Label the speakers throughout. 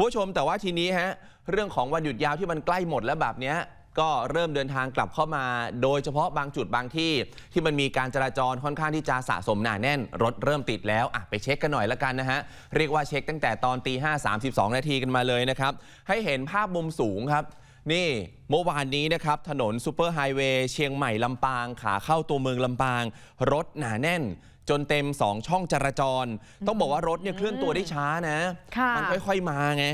Speaker 1: คุณผู้ชมแต่ว่าทีนี้ฮะเรื่องของวันหยุดยาวที่มันใกล้หมดแล้วแบบเนี้ยก็เริ่มเดินทางกลับเข้ามา โดยเฉพาะบางจุดบางที่ ที่มันมีการจราจรค่อนข้างที่จะสะสมหนาแน่น รถเริ่มติดแล้วอะไปเช็คกันหน่อยละกันนะฮะ เรียกว่าเช็คตั้งแต่ตอนตีห้าสามสิบสองนาทีกันมาเลยนะครับ ให้เห็นภาพมุมสูงครับ นี่เมื่อวานนี้นะครับ ถนนซูเปอร์ไฮเวย์เชียงใหม่ลำปางขาเข้าตัวเมืองลำปาง รถหนาแน่น จนเต็ม 2 ช่องจราจร ต้องบอกว่ารถเนี่ยเคลื่อนตัวได้ช้านะ
Speaker 2: ค่ะ
Speaker 1: มันค่อยๆมาไง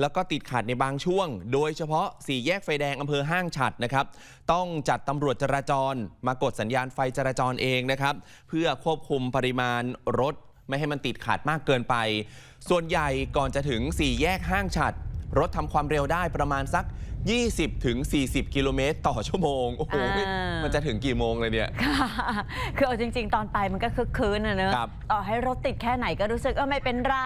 Speaker 1: แล้วก็ติดขัดในบางช่วง โดยเฉพาะสี่แยกไฟแดงอำเภอห้างฉัดนะครับ ต้องจัดตำรวจจราจร มากดสัญญาณไฟจราจรเองนะครับ เพื่อควบคุมปริมาณรถไม่ให้มันติดขัดมากเกินไป ส่วนใหญ่ก่อนจะถึงสี่แยกห้างฉัด รถทำความเร็วได้ประมาณสัก 20ถึง40 กิโลเมตรต่อชั่วโมง โอ้โห
Speaker 2: อ่ามั
Speaker 1: มันจะถึงกี่โมงเลยเนี่ย
Speaker 2: ค่ะคือเอาจริง ๆ ตอนไปมันก็คึกคืนนะเนอะ
Speaker 1: ครับ
Speaker 2: ต่อให้รถติดแค่ไหนก็รู้สึกเออไม่เป็นไร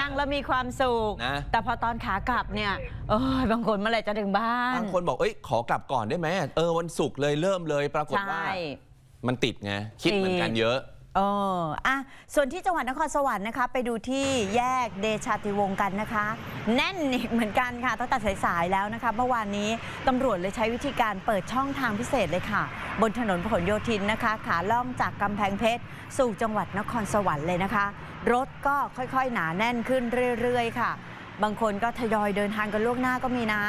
Speaker 2: นั่งแล้วมีความสุข
Speaker 1: นะ
Speaker 2: แต่พอตอนขากลับเนี่ยเออบางคนเมื่อไหร่จะถึงบ้าน
Speaker 1: บางคนบอก เอ้ย ขอกลับก่อนได้ไหม เออ วันศุกร์เลยเริ่มเลย ปรากฏ
Speaker 2: ใช่
Speaker 1: ว่า มันติดไง คิดเหมือนกันเยอะ
Speaker 2: เอออะส่วนที่จังหวัดนครสวรรค์นะคะ ไปดูที่แยกเดชาติวงศ์กันนะคะ แน่นอีกเหมือนกันค่ะตั้งแต่สายๆแล้วนะคะเมื่อวานนี้ตำรวจเลยใช้วิธีการเปิดช่องทางพิเศษเลยค่ะ บนถนนพหลโยธินนะคะ ขาล่อมจากกำแพงเพชร สู่จังหวัดนครสวรรค์เลยนะคะ รถก็ค่อยๆ หนาแน่นขึ้นเรื่อยๆ ค่ะ บางคนก็ทยอยเดินทางกันล่วงหน้าก็มีนะ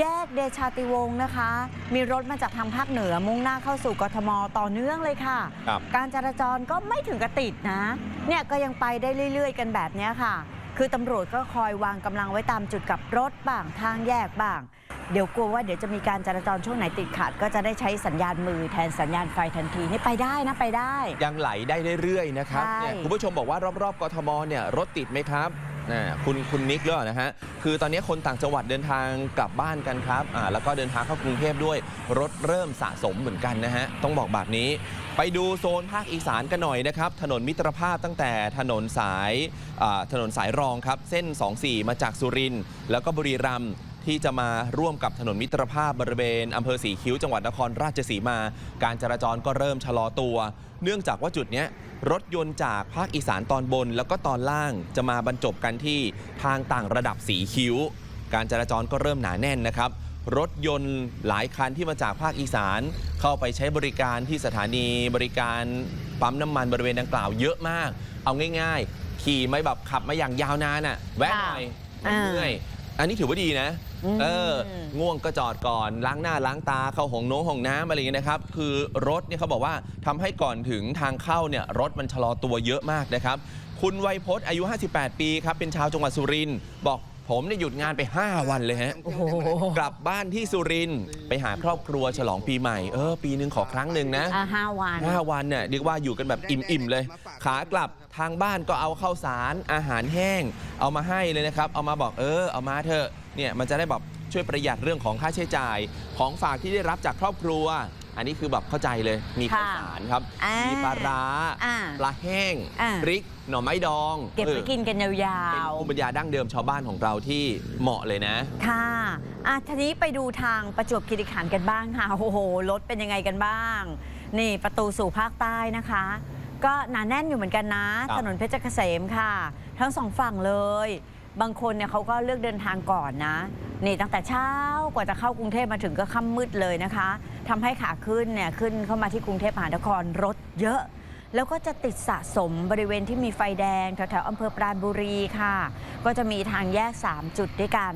Speaker 2: แยกเดชาติวงศ์นะคะ มีรถมาจากทางภาคเหนือมุ่งหน้าเข้าสู่กทมต่อเนื่องเลยค่ะ
Speaker 1: ครับ
Speaker 2: การจราจรก็ไม่ถึงกับติดนะ เนี่ยก็ยังไปได้เรื่อย ๆ กันแบบเนี้ยค่ะ คือตำรวจก็คอยวางกำลังไว้ตามจุดกลับรถบ้างทางแยกบ้าง เดี๋ยวกลัวว่าเดี๋ยวจะมีการจราจรช่วงไหนติดขัด ก็จะได้ใช้สัญญาณมือแทนสัญญาณไฟทันทีนี่ไปได้นะไปได้
Speaker 1: ยังไหลได้เรื่อยๆนะครับ
Speaker 2: ใช่
Speaker 1: เนี่ยคุณผู้ชมบอกว่ารอบๆกทมเนี่ยรถติดไหมครับ นะคุณคุณนิกเลือนะฮะ คือตอนนี้คนต่างจังหวัดเดินทางกลับบ้านกันครับอ่าแล้วก็เดินทางเข้ากรุงเทพด้วย รถเริ่มสะสมเหมือนกันนะฮะ ต้องบอกแบบนี้ ไปดูโซนภาคอีสานกันหน่อยนะครับ ถนนมิตรภาพตั้งแต่ถนนสายอ่าถนนสายรองครับ เส้น 24 มาจากสุรินทร์แล้วก็บุรีรัมย์ ที่จะมาร่วมกับถนนมิตรภาพบริเวณอำเภอสีคิ้วจังหวัดนครราชสีมา การจราจรก็เริ่มชะลอตัว เนื่องจากว่าจุดเนี้ยรถยนต์จากภาคอีสานตอนบน แล้วก็ตอนล่างจะมาบรรจบกันที่ทางต่างระดับสีคิ้ว การจราจรก็เริ่มหนาแน่นนะครับรถยนต์หลายคันที่มาจากภาคอีสาน เข้าไปใช้บริการที่สถานีบริการปั๊มน้ำมันบริเวณดังกล่าวเยอะมาก เอาง่าย ๆ ขี่ไม่แบบขับมาอย่างยาวนานอะ่ะแวะหน่อย
Speaker 2: อ่า
Speaker 1: เมื่อยอันนี้ถือว่าดีนะ
Speaker 2: อืม
Speaker 1: เออ ง่วงก็จอดก่อน ล้างหน้าล้างตาเข้าห้องน้องห้องน้ำอะไรอย่างเงี้ยนะครับ คือรถเนี่ยเขาบอกว่าทำให้ก่อนถึงทางเข้าเนี่ยรถมันชะลอตัวเยอะมากนะครับ คุณไวยพจน์อายุ 58 ปีครับ เป็นชาวจังหวัดสุรินทร์บอกผมเนี่ยหยุดงานไป 5 วันเลยฮะ
Speaker 2: โอ้โห
Speaker 1: กลับบ้านที่สุรินทร์ไปหาครอบครัวฉลองปีใหม่ เออ ปีหนึ่งขอครั้งหนึ่งนะ
Speaker 2: อะห้าวัน
Speaker 1: ห้าวันเนี่ยเรียกว่าอยู่กันแบบอิ่มๆเลย ขากลับทางบ้านก็เอาข้าวสารอาหารแห้ง เอามาให้เลยนะครับ เอามาบอกเออ เอามาเถอะ เนี่ยมันจะได้แบบช่วยประหยัดเรื่องของค่าใช้จ่าย ของฝากที่ได้รับจากครอบครัว อันนี้คือแบบเข้าใจเลยมีข้าว
Speaker 2: ค่ะ
Speaker 1: สารครับ
Speaker 2: อ่ามี
Speaker 1: มีปลาร้า
Speaker 2: อ่า
Speaker 1: ปลาแห้ง
Speaker 2: อ่า
Speaker 1: พริก หน่อไม้ดอง
Speaker 2: เก็บไว้
Speaker 1: ออ
Speaker 2: กินกันยา
Speaker 1: เป็น
Speaker 2: ว
Speaker 1: ภูมิปัญญาดั้งเดิมชาวบ้านของเราที่เหมาะเลยนะ
Speaker 2: ๆ ค่ะอะทีนี้ไปดูทางประจวบคีรีขันธ์กันบ้างค่ะ โอ้โห รถเป็นยังไงกันบ้าง นี่ประตูสู่ภาคใต้นะคะ ก็หนาแน่นอยู่เหมือนกันนะ
Speaker 1: ครับ
Speaker 2: ถนนเพชรเกษมค่ะ ทั้งสองฝั่งเลย บางคนเนี่ยเขาก็เลือกเดินทางก่อนนะนี่ตั้งแต่เช้ากว่าจะเข้ากรุงเทพมาถึงก็ค่ำมืดเลยนะคะทำให้ขาขึ้นเนี่ยขึ้นเข้ามาที่กรุงเทพมหานครรถเยอะ แล้วก็จะติดสะสมบริเวณที่มีไฟแดงแถวๆอำเภอปราณบุรีค่ะก็จะมีทางแยก 3 จุดด้วยกัน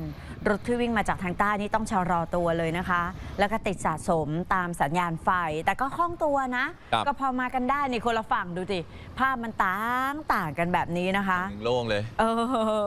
Speaker 2: รถที่วิ่งมาจากทางใต้นี่ต้องชะลอตัวเลยนะคะ แล้วก็ติดสะสมตามสัญญาณไฟ แต่ก็คล่องตัวนะ
Speaker 1: ครับ
Speaker 2: ก็พอมากันได้นี่คนละฝั่งดูสิภาพมันต่างต่างกันแบบนี้นะคะ
Speaker 1: หนึ่งโล่งเลย
Speaker 2: เอ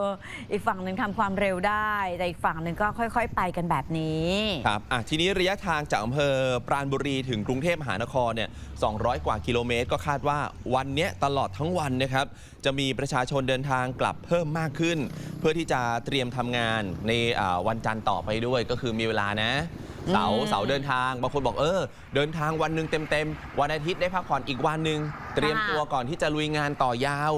Speaker 2: ออีกฝั่งหนึ่งทำความเร็วได้ แต่อีกฝั่งหนึ่งก็ค่อยๆ ไปกันแบบนี้
Speaker 1: ครับอะทีนี้ระยะทางจากอำเภอปราณบุรีถึงกรุงเทพมหานครเนี่ย 200 กว่ากิโลเมตร ก็คาดว่าวันเนี้ยตลอดทั้งวันนะครับ จะมีประชาชนเดินทางกลับเพิ่มมากขึ้นเพื่อที่จะเตรียมทำงานในอ่าวันจันทร์ต่อไปด้วยก็คือมีเวลานะ เสาร์
Speaker 2: อืม
Speaker 1: เสาร์เดินทางบางคนบอกเออ เดินทางวันหนึ่งเต็มๆวันอาทิตย์ได้พักผ่อนอีกวันหนึ่งเตรียม
Speaker 2: ค่ะ
Speaker 1: ตัวก่อนที่จะลุยงานต่อยาว